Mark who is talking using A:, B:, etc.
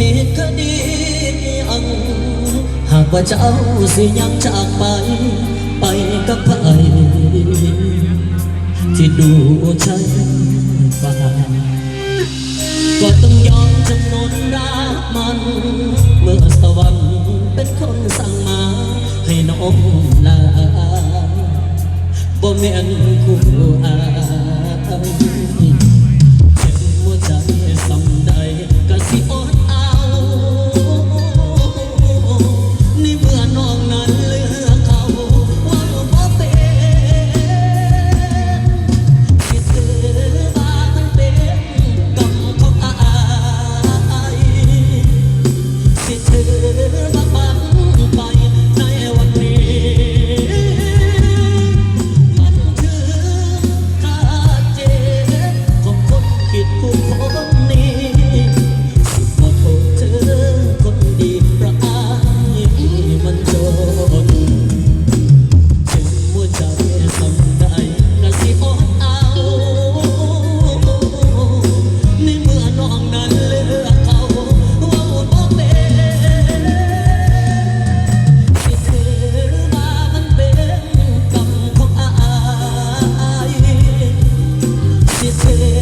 A: ผิดดีอัง หากว่าเจ้าสิยังจากไป ไปกับใครที่ดูฉันไปก็ต้องยอมจำนนรักมัน เมื่อสวรรค์เป็นคนสั่งมาให้น้องลาบ่แม่นคู่อาย